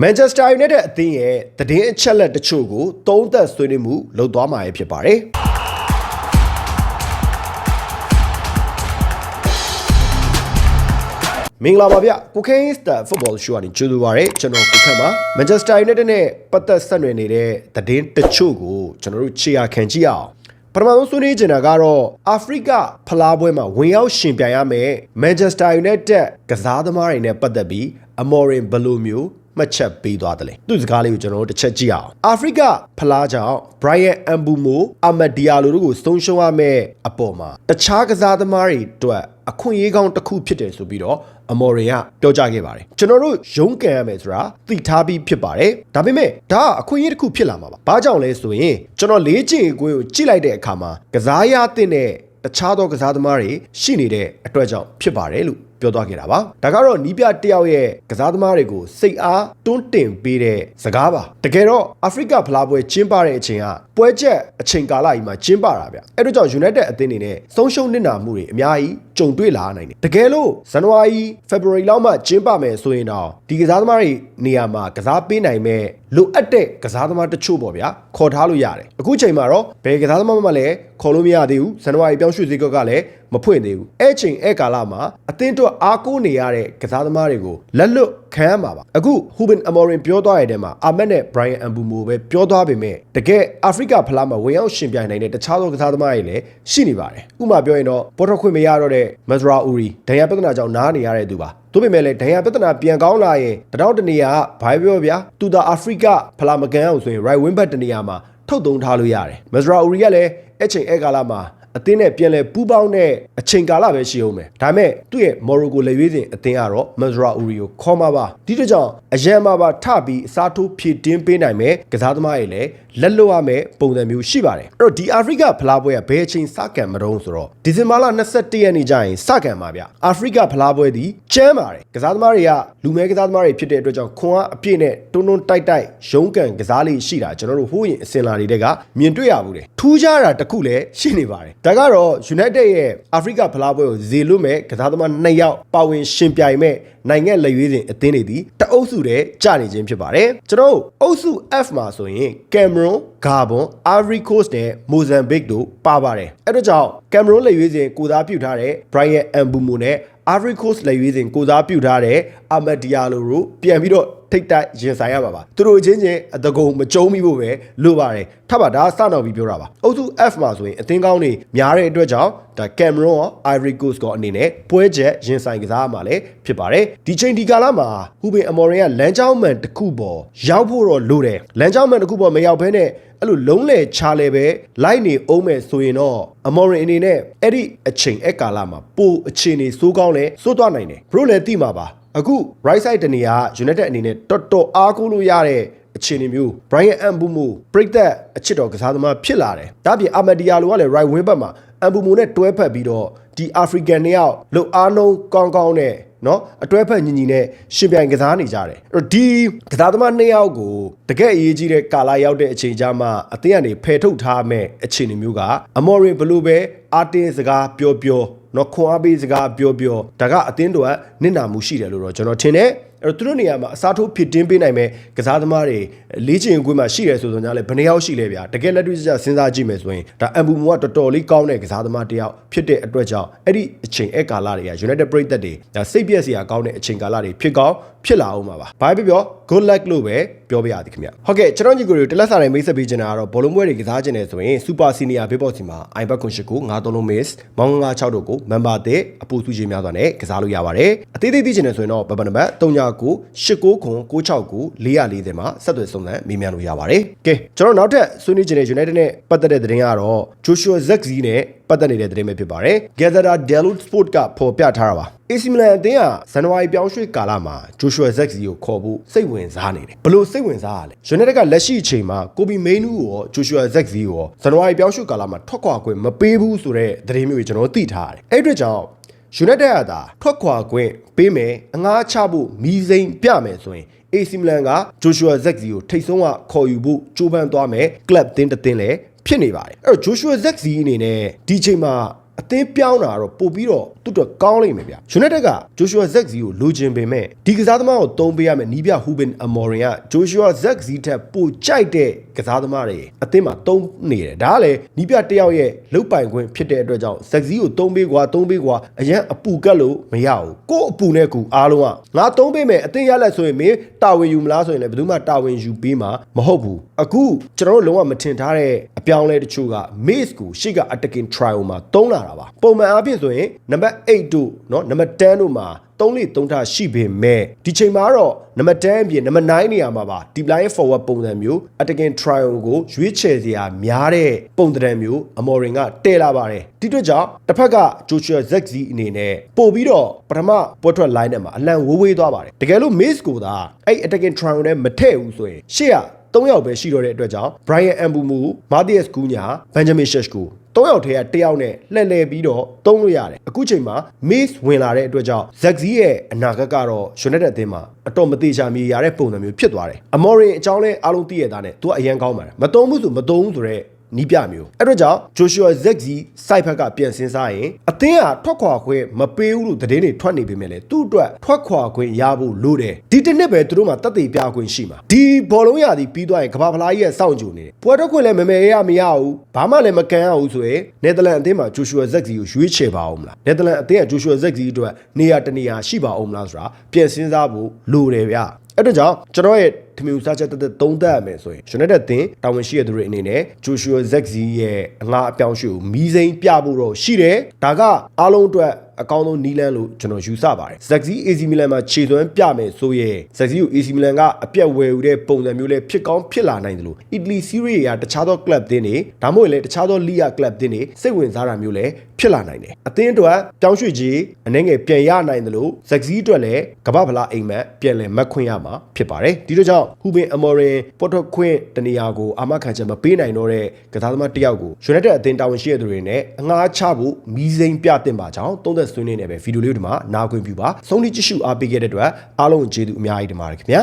မန်ချက်စတာယူနိုက်တက်အသင်းရဲ့သတင်းအချက်အလက်တချို့ကိုသုံးသပ်ဆွေးနွေးမှုလုပ်သွားမှာဖြစ်ပါတယ်။မင်္ဂလာပါဗျကိုကိန်းစတာဖုတ်ဘောရှိုးကနေကြိုဆိုပါရစေကျွန်တော်ကိုခန့်ပါမန်ချက်စတာယူနိုက်တက်နဲ့ပတ်သက်ဆက်နွယ်နေတဲ့သတင်းတချို့ကိုကျွန်တော်တို့ခြေရာခံကြည့်အောင်ပထမဆုံးဆွေးနွေးချင်တာကတော့အာဖရိကဖလားပွဲမှာဝင်ရောက်ရှင်ပြိုင်ရမယ်မန်ချက်စတာယူနိုက်တက်ကစားသမားတွေနဲ့ပတ်သက်ပြီးအမော်ရင်ဘယ်လိုမျိုး မှတ်ချက်ပေးသွားတယ်လေသူ့စကားလေးကိုကျွန်တော်တို့တစ်ချက်ကြည့်အောင်အာဖရိကဖလားကြောင့် Brian Ambumo အမတ်ဒီယာလိုတို့ကိုဆုံးရှုံးရမယ့်အပေါ်မှာတခြားကစားသမားတွေအတွက်အခွင့်အရေးကောင်းတစ်ခုဖြစ်တယ်ဆိုပြီးတော့အမော်ရီကပြောကြားခဲ့ပါတယ်ကျွန်တော်တို့ရုန်းကန်ရမယ်ဆိုတာသိထားပြီးဖြစ်ပါတယ်ဒါပေမဲ့ဒါကအခွင့်အရေးတစ်ခုဖြစ်လာမှာပါဘာကြောင့်လဲဆိုရင်ကျွန်တော်လေးချင်ကိုယ်ကိုကြည့်လိုက်တဲ့အခါမှာကစားရတဲ့နဲ့တခြားသောကစားသမားတွေရှိနေတဲ့အတွက်ကြောင့်ဖြစ်ပါတယ်လို့ ပြောသွားခဲ့တာပါဒါကတော့နီးပြတယောက်ရဲ့ကစားသမားတွေကိုစိတ်အားတွန်းတင်ပေးတဲ့စကားပါတကယ်တော့အာဖရိကဖလားပွဲကျင်းပတဲ့အချိန်ကပွဲချက်အချိန်ကာလကြီးမှာကျင်းပတာဗျအဲ့တို့ကြောင့် United အသင်းတွေနဲ့ဆုံးရှုံးနစ်နာမှုတွေအများကြီးကြုံတွေ့လာနိုင်တယ်တကယ်လို့ဇန်နဝါရီ February လောက်မှကျင်းပမယ်ဆိုရင်တော့ဒီကစားသမားတွေနေရာမှာကစားပေးနိုင်မဲ့လိုအပ်တဲ့ကစားသမားတချို့ပေါ့ဗျာခေါ်ထားလို့ရတယ်အခုချိန်မှာတော့ဘယ်ကစားသမားမှလည်းခေါ်လို့မရသေးဘူးဇန်နဝါရီပြောင်းရွှေ့ဈေးကွက်ကလည်းမဖွင့်သေးဘူးအဲ့ချိန်အဲ့ကာလမှာအသင်းတို့အားကိုးနေရတဲ့ကစားသမားတွေကိုလက်လွတ်ခံရမှာပါအခုဟူဘင်အမော်ရင်ပြောသွားရတဲ့မှာအာမက်နဲ့ဘရိုင်အန်ဘူမိုပဲပြောသွားပေမဲ့တကယ်အာဖရိကဖလားမှာဝင်ရောက်ရှင်ပြိုင်နိုင်တဲ့တခြားသောကစားသမားတွေလည်းရှိနေပါတယ်ဥပမာပြောရင်တော့ပေါ်ထွက်ခွင့်မရတော့တဲ့မဇရာအူရီဒဏ်ရာပြဿနာကြောင့်နားနေရတဲ့သူပါတို့ပေမဲ့လည်းဒဏ်ရာပြဿနာပြန်ကောင်းလာရင်တတောက်တနေရာကဘာပြောဗျာသူသာအာဖရိကဖလားမကန်အောင်ဆိုရင် right wing back တနေရာမှာထုတ်သုံးထားလို့ရတယ်မဇရာအူရီကလည်းအဲ့ချိန်အဲ့ကာလမှာ အသင်းနဲ့ပြန်လဲပူးပေါင်းတဲ့အချိန်ကာလပဲရှိအောင်မယ်ဒါပေမဲ့သူ့ရဲ့မော်ရိုကိုလက်ရွေးစဉ်အသင်းကတော့မဇရာအူရီကိုခေါ်မှာပါဒီတို့ကြောင့်အရန်မှာပါထပြီးအစားထိုးဖြည့်တင်းပေးနိုင်မယ်ကစားသမားတွေလည်း လက်လွတ်ရမယ်ပုံစံမျိုးရှိပါတယ်အဲ့တော့ဒီအာဖရိကဖလားပွဲကဘယ်အချိန်စကန်မတုံးဆိုတော့ဒီဇင်ဘာလ21ရက်နေ့ကျရင်စကန်ပါဗျအာဖရိကဖလားပွဲဒီကျမ်းပါတယ်ကစားသမားတွေကလူမဲကစားသမားတွေဖြစ်တဲ့အတွက်ကြောင့်ခွန်အားအပြည့်နဲ့တွန်းတွန်းတိုက်တိုက်ရုန်းကန်ကစားလေးရှိတာကျွန်တော်တို့ဟိုးရင်အစင်လာတွေကမြင်တွေ့ရဘူးတယ်ထူးခြားတာတစ်ခုလည်းရှိနေပါတယ်ဒါကတော့ United ရဲ့အာဖရိကဖလားပွဲကိုဇေလွတ်မဲ့ကစားသမား2ယောက်ပါဝင်ရှင်ပြိုင်မဲ့နိုင်ငံလက်ရွေးစဉ်အသင်းတွေဒီတအုပ်စုတဲ့ကြာနေခြင်းဖြစ်ပါတယ်ကျွန်တော်တို့အုပ်စု F မှာဆိုရင် Cameroon, Gabon, Ivory Coast နဲ့ Mozambique တို့ပါပါတယ်အဲ့တော့ကြောင့် Cameroon လက်ရွေးစဉ်ကိုစားပြုထားတဲ့ Brian Mbumo နဲ့ Ivory Coast လက်ရွေးစဉ်ကိုစားပြုထားတဲ့ Amad Diallo တို့ပြန်ပြီးတော့ ထိတ်တိုက်ရင်ဆိုင်ရမှာပါသူတို့ချင်းချင်းအတကုံမကြုံမိဖို့ပဲလိုပါတယ်ထပ်ပါဒါစနောက်ပြီးပြောတာပါအုပ်စု F မှာဆိုရင်အသင်းကောင်းတွေများတဲ့အတွက်ကြောင့်ဒါ Cameroon ရော Ivory Coast ကောအနေနဲ့ပွဲချက်ရင်ဆိုင်ကစားရမှာလည်းဖြစ်ပါတယ်ဒီချိန်ဒီကာလမှာဟူဘင်အမော်ရင်ကလမ်းကြောင်းမှန်တစ်ခုပေါ်ရောက်ဖို့တော့လိုတယ်လမ်းကြောင်းမှန်တစ်ခုပေါ်မရောက်ဘဲနဲ့အဲ့လိုလုံးလေချာလေပဲလိုက်နေအောင်မယ်ဆိုရင်တော့အမော်ရင်အနေနဲ့အဲ့ဒီအချိန်အဲ့ကာလမှာပိုအခြေအနေစိုးကောင်းလဲစိုးသွားနိုင်တယ်ဘရိုလည်းသိမှာပါ အခု right side တနေရာ United အနေနဲ့တော်တော်အားကိုးလို့ရတဲ့အခြေအနေမျိုး Brian Ambumo ပြိသက်အချစ်တော်ကစားသမားဖြစ်လာတယ်။ဒါပြင် Amadia လိုကလည်း right wing back မှာ Ambumo နဲ့တွဲဖက်ပြီးတော့ဒီ African နှစ်ယောက်လုံအားလုံးကောင်းကောင်းနဲ့နော်အတွဲဖက်ညီညီနဲ့ရှင်ပြိုင်ကစားနေကြတယ်အဲ့တော့ဒီကစားသမားနှစ်ယောက်ကိုတကယ်အရေးကြီးတဲ့ကာလာရောက်တဲ့အချိန်ကြမှာအသင်းကနေဖယ်ထုတ်ထားမဲ့အခြေအနေမျိုးကအမော်ရင်ဘလို့ပဲအာတင်စကားပြောပြော နော်ခွန်အားပေးစကားပြောပြောဒါကအသင်းတော်ကနစ်နာမှုရှိတယ်လို့တော့ကျွန်တော်ထင်တယ် အဲ့တော့သူတို့နေရာမှာအစားထိုးဖြစ်တင်းပေးနိုင်မဲ့ကစားသမားတွေလေးချင်ကွင်းမှာရှိတယ်ဆိုတော့ညာလဲဘယ်နှယောက်ရှိလဲဗျာတကယ်လက်တွေ့ကျကျစဉ်းစားကြည့်မယ်ဆိုရင်ဒါအမ်ဘူမူကတော်တော်လေးကောင်းတဲ့ကစားသမားတစ်ယောက်ဖြစ်တဲ့အတွက်ကြောင့်အဲ့ဒီအချိန်အဲ့ကာလတွေက United ပြည်သက်တွေဒါစိတ်ပြက်စရာကောင်းတဲ့အချိန်ကာလတွေဖြစ်ကောင်းဖြစ်လာအောင်ပါပါဘာပဲပြော good luck လို့ပဲပြောပြရသည်ခင်ဗျဟုတ်ကဲ့ကျွန်တော်ညီကိုတွေတလက်စာတိုင်းမိတ်ဆက်ပေးချင်တာကတော့ဘောလုံးပွဲတွေကစားချင်တယ်ဆိုရင် Super Senior ဘေးဘော့စီမှာ iPad ခွန်ရှိကို9 3 miss မောင်း96တို့ကို member တဲ့အပူစုချင်းများစွာနဲ့ကစားလို့ရပါတယ်အသေးသေးသိချင်တယ်ဆိုရင်တော့ဘယ်နံပါတ်39 89ခွန်969 440မှာဆက်သွယ်ဆုံးသမေးမြန်းလို့ရပါတယ်ကဲကျွန်တော်နောက်ထပ်ဆွေးနွေးချင်တဲ့ United နဲ့ပတ်သက်တဲ့သတင်းကတော့ Joshua Zexi နဲ့ပတ်သက်နေတဲ့သတင်းပဲဖြစ်ပါတယ် Gather Delut Sport ကဖော်ပြထားတာပါ AC Milan အသင်းကဇန်နဝါရီပြောင်းရွှေ့ကာလမှာ Joshua Zexi ကိုခေါ်ဖို့စိတ်ဝင်စားနေတယ်ဘလို့စိတ်ဝင်စားရလဲ United ကလက်ရှိအချိန်မှာ Kobe Mainoo ကိုရော Joshua Zexi ကိုရောဇန်နဝါရီပြောင်းရွှေ့ကာလမှာထွက်ခွာခွင့်မပေးဘူးဆိုတဲ့သတင်းမျိုးကိုကျွန်တော်သိထားရတယ်အဲ့ဒီအတွက်ကြောင့် United ကသာထွက်ခွာခွင့်ပေးမယ်အငှားချဖို့မီးစိမ်းပြမယ်ဆိုရင် AC Milan က Joshua Zexi ကိုထိတ်ဆုံးကခေါ်ယူဖို့ကြိုးပမ်းသွားမယ် club တင်းတစ်တင်းလည်းဖြစ်နေပါတယ်အဲ့တော့ Joshua Zexi အနေနဲ့ဒီချိန်မှာ အသင်းပြောင်းတာကတော့ပို့ပြီးတော့သူ့အတွက်ကောင်းလိမ့်မယ်ဗျ။ United က Joshua Zexi ကိုလိုချင်ပေမဲ့ဒီကစားသမားကိုသုံးပေးရမယ်နီးပြ Ruben Amorim က Joshua Zexi ထက်ပိုကြိုက်တဲ့ကစားသမားတွေအသင်းမှာသုံးနေတယ်ဒါကလည်းနီးပြတစ်ယောက်ရဲ့လုတ်ပိုင်ခွင့်ဖြစ်တဲ့အတွက်ကြောင့် Zexi ကိုသုံးပေးကွာသုံးပေးကွာအရန်အပူကတ်လို့မရဘူးကို့အပူနဲ့ကူအားလုံးကငါသုံးပေးမယ်အသင်းရလက်ဆိုရင်မင်းတာဝန်ယူမလားဆိုရင်လည်းဘယ်သူမှတာဝန်ယူပေးမှာမဟုတ်ဘူးအခုကျွန်တော်တို့လုံးဝမထင်ထားတဲ့အပြောင်းလဲတချို့က Mace ကိုရှေ့က attacking trial မှာတုံးလာတာပါပုံမှန်အားဖြင့်ဆိုရင်နံပါတ်8တို့เนาะနံပါတ်10တို့မှာ3လေး3ထားရှိပေမဲ့ဒီချိန်မှာတော့နံပါတ်10အပြင်နံပါတ်9နေရာမှာပါ deep line forward ပုံစံမျိုး attacking trial ကိုရွေးချယ်စရာများတဲ့ပုံစံမျိုးအမော်ရင်ကတဲလာပါတယ်ဒီအတွက်ကြောင့်တစ်ဖက်က Joshua Zexi အနေနဲ့ပို့ပြီးတော့ပထမပွဲထွက် line နဲ့မှာအလံဝေးဝေးသွားပါတယ်တကယ်လို့ Mace ကိုသာအဲ့ attacking trial နဲ့မထည့်ဘူးဆိုရင်ရှေ့က3ယောက်ပဲရှိတော့တဲ့အတွက်ကြောင့် Brian Mbumu, Matthias Cunha, Benjamin Sheshko ၃ယောက်ထဲကတစ်ယောက်နဲ့လှည့်လည်ပြီးတော့သုံးလို့ရတယ်အခုချိန်မှာ Mace ဝင်လာတဲ့အတွက်ကြောင့် Zexi ရဲ့အနာဂတ်ကတော့ United အသင်းမှာအတော်မသေးချာမြေရတဲ့ပုံစံမျိုးဖြစ်သွားတယ် Amorim အကြောင်းလဲအားလုံးသိရတာနဲ့သူကအရန်ကောင်းပါတယ်မသုံးဘူးဆိုမသုံးဘူးဆိုတော့ နီးပြမျိုးအဲ့တော့ကြောင့် Joshua Zexi စိုက်ဖက်ကပြန်စင်းစားရင်အသင်းကထွက်ခွာခွင့်မပေးဘူးလို့သတင်းတွေထွက်နေပေမဲ့လေသူ့အတွက်ထွက်ခွာခွင့်ရဖို့လိုတယ်ဒီတစ်နှစ်ပဲသူတို့မှတက်သေးပြခွင့်ရှိမှာဒီဘောလုံးရာသီပြီးသွားရင်ကမ္ဘာဖလားကြီးရဲ့စောင့်ကြိုနေတယ်ပွဲထွက်ခွင့်လည်းမမယ်ရမရဘူးဘာမှလည်းမကန်ရဘူးဆိုရင်နယ်သာလန်အသင်းမှာ Joshua Zexi ကိုရွေးချယ်ပါအောင်မလားနယ်သာလန်အသင်းက Joshua Zexi အတွက်နေရာတနေရာရှိပါအောင်မလားဆိုတာပြန်စင်းစားဖို့လိုတယ်ဗျအဲ့တော့ကြောင့်ကျွန်တော်ရဲ့ ထမီဦးစားချက်တက်တက်သုံးသပ်ရမယ်ဆိုရင် United တင်တာဝန်ရှိရတဲ့သူတွေအနေနဲ့ Joshua Zexi ရဲ့အငှားအပြောင်းအရွှေ့ကိုမီးစိမ်းပြဖို့တော့ရှိတယ်ဒါကအားလုံးအတွက်အကောင်းဆုံးနီးလန်းလို့ကျွန်တော်ယူဆပါတယ် Zexi AC Milan မှာခြေသွမ်းပြမယ်ဆိုရင် Zexi ကို AC Milan ကအပြက်ဝယ်ယူတဲ့ပုံစံမျိုးလေးဖြစ်ကောင်းဖြစ်လာနိုင်တယ်လို့ Italy Serie A ကတခြားသော club တင်းတွေဒါမှမဟုတ်လည်းတခြားသော Liga club တင်းတွေစိတ်ဝင်စားတာမျိုးလည်း ဖြစ်လာနိုင်တယ်အသင်းအတွက်ပြောင်းရွှေ့ကြီးအနေငယ်ပြန်ရနိုင်တယ်လို့ Zexi အတွက်လည်းကမ္ဘာဖလားအိမ်မက်ပြန်လည်မတ်ခွင့်ရမှာဖြစ်ပါတယ်ဒီလိုကြောင့် Ruben Amorim ပေါ်ထွက်ခွင့်တနေရာကိုအာမခံချက်မပေးနိုင်တော့တဲ့ကစားသမားတစ်ယောက်ကို United အသင်းတာဝန်ရှိတဲ့သူတွေနဲ့အငှားချဖို့မီးစိမ်းပြတင်ပါကြောင်းသုံးသက်ဆွေးနွေးနေပဲဗီဒီယိုလေးဒီမှာနားခွင့်ပြုပါဆုံးဖြတ်ကြည့်ရှုအားပေးခဲ့တဲ့အတွက်အားလုံးကျေးဇူးအများကြီးတင်ပါတယ်ခင်ဗျာ